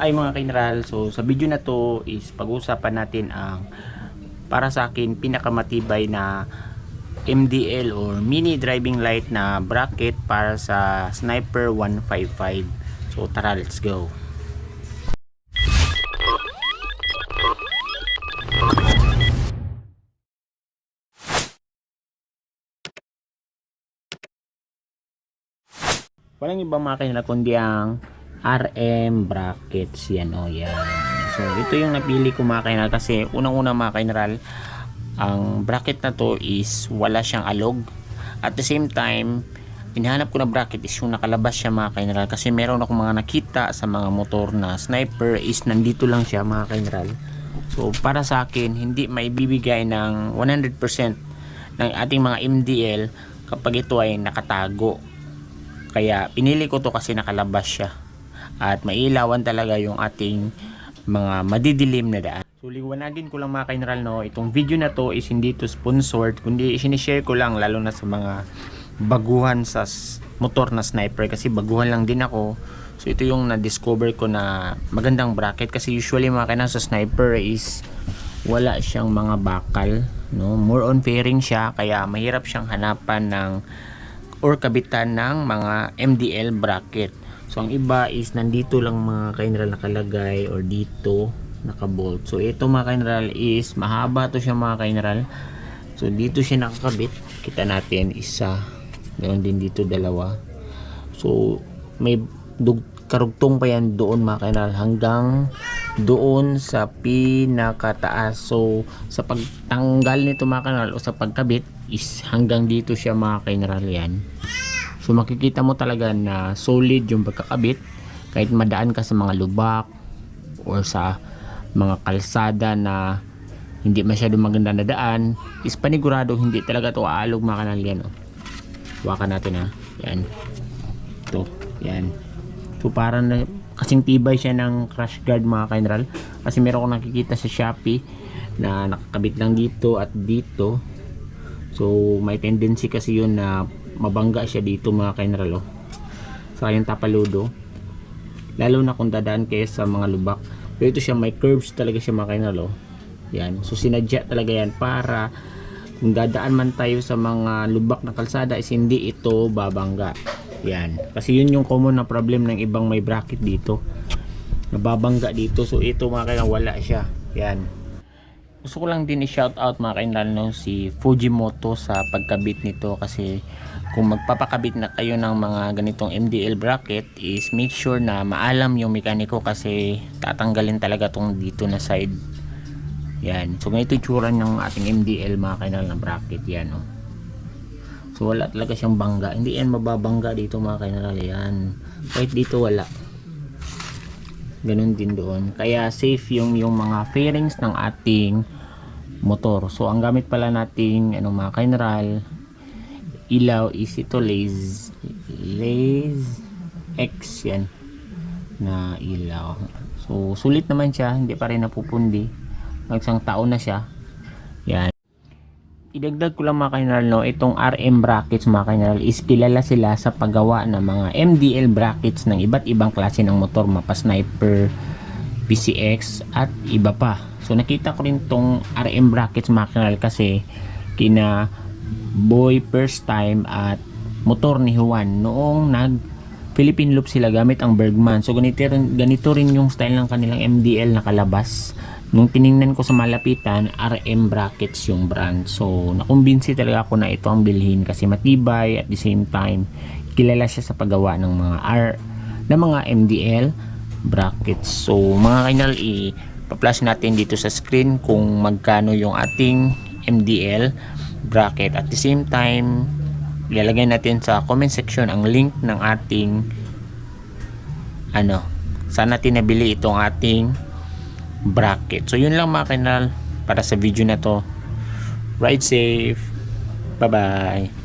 Ay mga kinral, so sa video na to is pag-uusapan natin ang para sa akin pinakamatibay na MDL or mini driving light na bracket para sa Sniper 155. So tara, let's go. Walang ibang makina kundi ang RM brackets yan o yan. So ito yung napili ko makina kasi unang-una makina ang bracket na to is wala siyang alog. At the same time, hinahanap ko na bracket is yung nakalabas siya mga kaineral kasi meron akong mga nakita sa mga motor na sniper is nandito lang siya mga kaineral. So para sa akin, hindi maibibigay ng 100% ng ating mga MDL kapag ito ay nakatago. Kaya pinili ko to kasi nakalabas siya. At mailawan talaga yung ating mga madidilim na daan. So liwanagin ko lang mga kaineral no, itong video na to is hindi to sponsored kundi sinishare ko lang lalo na sa mga baguhan sa motor na sniper kasi baguhan lang din ako. So ito yung na-discover ko na magandang bracket kasi usually mga kaineral sa sniper is wala siyang mga bakal no more on fairing siya kaya mahirap siyang hanapan ng or kabitan ng mga MDL bracket so ang iba is nandito lang mga kaineral nakalagay or dito nakabolt. So ito mga kaineral is mahaba to siya mga kaineral so dito siya nakakabit. Kita natin isa meron din dito dalawa. So may dug karugtong pa yan doon mga kaineral hanggang doon sa pinakataas. So sa pagtanggal nito mga kaineral o sa pagkabit is hanggang dito siya mga kaineral yan so makikita mo talaga na solid yung pagkakabit. Kahit madaan ka sa mga lubak or sa mga kalsada na hindi masyado maganda na daan is panigurado hindi talaga to aalog mga kanal yan oh. Hawakan natin ha yan. Ito. Yan. So parang na, kasing tibay siya ng crash guard mga kaineral kasi meron akong nakikita sa Shopee na nakakabit lang dito at dito. So may tendency kasi yun na mabangga siya dito mga kaineral oh. sa yung tapaludo. Lalo na kung dadaan kayo sa mga lubak. Pero ito siya may curves talaga siya mga kaineral oh. yan. So sinadya talaga yan para kung dadaan man tayo sa mga lubak na kalsada is hindi ito babangga. Yan. Kasi yun yung common na problem ng ibang may bracket dito. Nababangga dito. So ito mga kaineral wala siya. Yan gusto ko lang din i-shout out mga kaineral no, si Fujimoto sa pagkabit nito. Kasi kung magpapakabit na kayo ng mga ganitong MDL bracket is make sure na maalam yung mekaniko kasi tatanggalin talaga tong dito na side. Yan. So ganito yung tsura ng ating MDL mga kaineral na bracket. Yan oh. so wala talaga siyang bangga. Hindi yan mababangga dito mga kaineral yan. Kahit dito wala ganun din doon. Kaya safe yung yung mga fairings ng ating motor. So ang gamit pala nating ano mga kaineral ilaw is ito laze laze X yan na ilaw. So sulit naman siya hindi pa rin napupundi. Nagsang taon na siya idagdag ko lang mga kaineral no itong RM brackets mga kaineral is kilala sila sa paggawa ng mga MDL brackets ng iba't ibang klase ng motor mapa sniper PCX at iba pa. So nakita ko rin tong RM brackets mga kaineral kasi kina boy first time at motor ni Juan. Noong nag Philippine Loop sila gamit ang Bergman. So ganito rin, ganito rin yung style ng kanilang MDL na kalabas nung tiningnan ko sa malapitan RM brackets yung brand. So nakumbinsi talaga ako na ito ang bilhin kasi matibay at the same time kilala siya sa paggawa ng mga R ng mga MDL brackets. So mga kainal i pa-flash natin dito sa screen kung magkano yung ating MDL bracket. At the same time ilalagay natin sa comment section ang link ng ating ano saan natin nabili itong ating bracket. So yun lang mga kanal para sa video na to. Ride safe. Bye bye.